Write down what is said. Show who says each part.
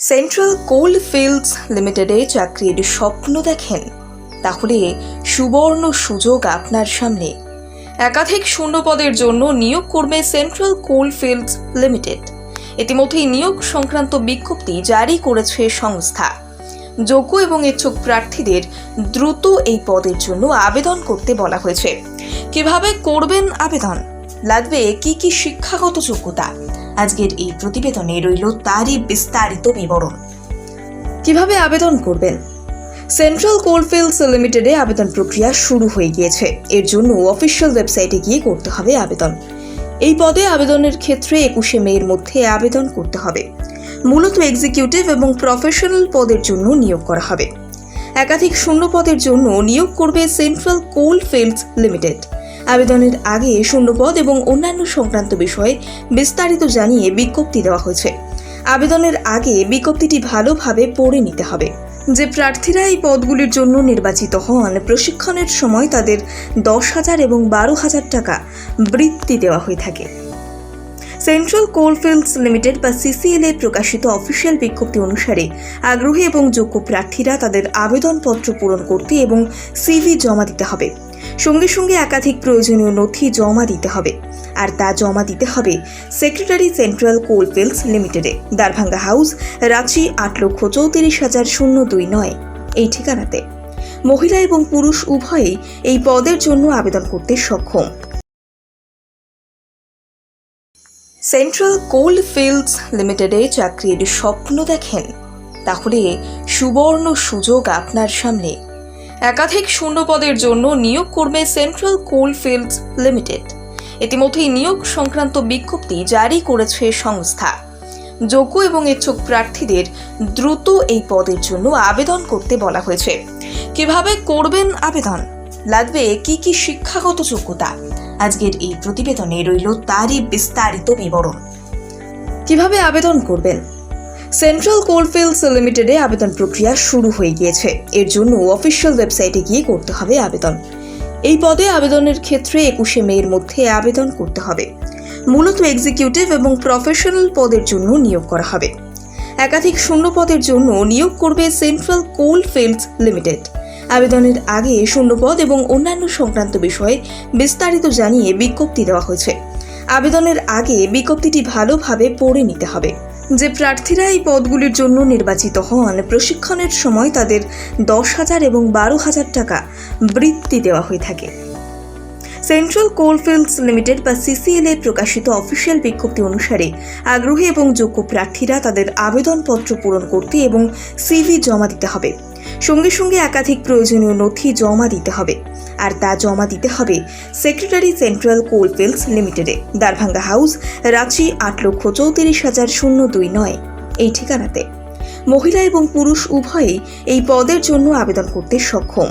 Speaker 1: Central কোল fields লিমিটেডে চাকরির স্বপ্ন দেখেন। তাহলে সুবর্ণ সুযোগ আপনার সামনে। একাধিক শূন্যপদের জন্য নিয়োগ করবে সেন্ট্রাল কোল ফিল্ডস লিমিটেড ইতিমধ্যেই নিয়োগ সংক্রান্ত বিজ্ঞপ্তি জারি করেছে সংস্থা। যোগ্য এবং ইচ্ছুক প্রার্থীদের দ্রুত এই পদের জন্য আবেদন করতে বলা হয়েছে। কীভাবে করবেন আবেদন? লাগবে কি কি শিক্ষাগত যোগ্যতা? আজকের এই প্রতিবেদনে রইল তারই বিস্তারিত বিবরণ। কীভাবে আবেদন করবেন? সেন্ট্রাল কোলফিল্ডস লিমিটেডে আবেদন প্রক্রিয়া শুরু হয়ে গিয়েছে। এর জন্য অফিসিয়াল ওয়েবসাইটে গিয়ে করতে হবে আবেদন। এই পদে আবেদনের ক্ষেত্রে একুশে মের মধ্যে আবেদন করতে হবে। মূলত এক্সিকিউটিভ এবং প্রফেশনাল পদের জন্য নিয়োগ করা হবে। একাধিক শূন্য পদের জন্য নিয়োগ করবে সেন্ট্রাল কোল ফিল্ডস লিমিটেড। আবেদনের আগে শূন্যপদ এবং অন্যান্য সংক্রান্ত বিষয়ে বিস্তারিত জানিয়ে বিজ্ঞপ্তি দেওয়া হয়েছে। আবেদনের আগে বিজ্ঞপ্তিটি ভালোভাবে পড়ে নিতে হবে। যে প্রার্থীরা এই পদগুলির জন্য নির্বাচিত হন, প্রশিক্ষণের সময় তাদের দশ হাজার এবং বারো হাজার টাকা বৃত্তি দেওয়া হয়ে থাকে। সেন্ট্রাল কোলফিল্ডস লিমিটেড বা সিসিএল এ প্রকাশিত অফিসিয়াল বিজ্ঞপ্তি অনুসারে আগ্রহী এবং যোগ্য প্রার্থীরা তাদের আবেদনপত্র পূরণ করতে এবং সিভি জমা দিতে হবে। সঙ্গে সঙ্গে একাধিক প্রয়োজনীয় নথি জমা দিতে হবে। আর তা জমা দিতে হবে সেক্রেটারি সেন্ট্রাল কোলফিল্ডস লিমিটেডে। দারভাঙ্গা হাউস, রাঁচি, আট লক্ষ চৌত্রিশ হাজার শূন্য দুই নয়। এই ঠিকানাতে। মহিলা এবং পুরুষ উভয়েই এই পদের জন্য আবেদন করতে সক্ষম। সেন্ট্রাল কোল ফিল্ডস লিমিটেডে চাকরির স্বপ্ন দেখেন। তাহলে সুবর্ণ সুযোগ আপনার সামনে। একাধিক শূন্যপদের জন্য নিয়োগ করবে সেন্ট্রাল কোল ফিল্ডস লিমিটেড ইতিমধ্যেই নিয়োগ সংক্রান্ত বিজ্ঞপ্তি জারি করেছে সংস্থা। যোগ্য এবং ইচ্ছুক প্রার্থীদের দ্রুত এই পদের জন্য আবেদন করতে বলা হয়েছে। কীভাবে করবেন আবেদন? লাগবে কি কি শিক্ষাগত যোগ্যতা? আজকের এই প্রতিবেদনে রইল তারই বিস্তারিত বিবরণ। কীভাবে আবেদন করবেন? সেন্ট্রাল কোলফিল্ডস লিমিটেডে আবেদন প্রক্রিয়া শুরু হয়ে গিয়েছে। এর জন্য অফিসিয়াল ওয়েবসাইটে গিয়ে করতে হবে আবেদন। এই পদে আবেদনের ক্ষেত্রে একুশে মের মধ্যে আবেদন করতে হবে। মূলত এক্সিকিউটিভ এবং প্রফেশনাল পদের জন্য নিয়োগ করা হবে। একাধিক শূন্য পদের জন্য নিয়োগ করবে সেন্ট্রাল কোল ফিল্ডস লিমিটেড আবেদনের আগে শূন্যপদ এবং অন্যান্য সংক্রান্ত বিষয়ে বিস্তারিত জানিয়ে বিজ্ঞপ্তি দেওয়া হয়েছে। আবেদনের আগে বিজ্ঞপ্তিটি ভালোভাবে পড়ে নিতে হবে। যে প্রার্থীরা এই পদগুলির জন্য নির্বাচিত হন, প্রশিক্ষণের সময় তাদের দশ হাজার এবং বারো হাজার টাকা বৃত্তি দেওয়া হয়ে থাকে। সেন্ট্রাল কোলফিল্ডস লিমিটেড বা সিসিএলএ প্রকাশিত অফিসিয়াল বিজ্ঞপ্তি অনুসারে আগ্রহী এবং যোগ্য প্রার্থীরা তাদের আবেদনপত্র পূরণ করতে এবং সিভি জমা দিতে হবে। সঙ্গে সঙ্গে একাধিক প্রয়োজনীয় নথি জমা দিতে হবে। আর তা জমা দিতে হবে সেক্রেটারি সেন্ট্রাল কোলফিল্ডস লিমিটেডে দারভাঙ্গা হাউস, রাঁচি আট লক্ষ চৌত্রিশ হাজার শূন্য দুই নয়। এই ঠিকানাতে। মহিলা এবং পুরুষ উভয়েই এই পদের জন্য আবেদন করতে সক্ষম।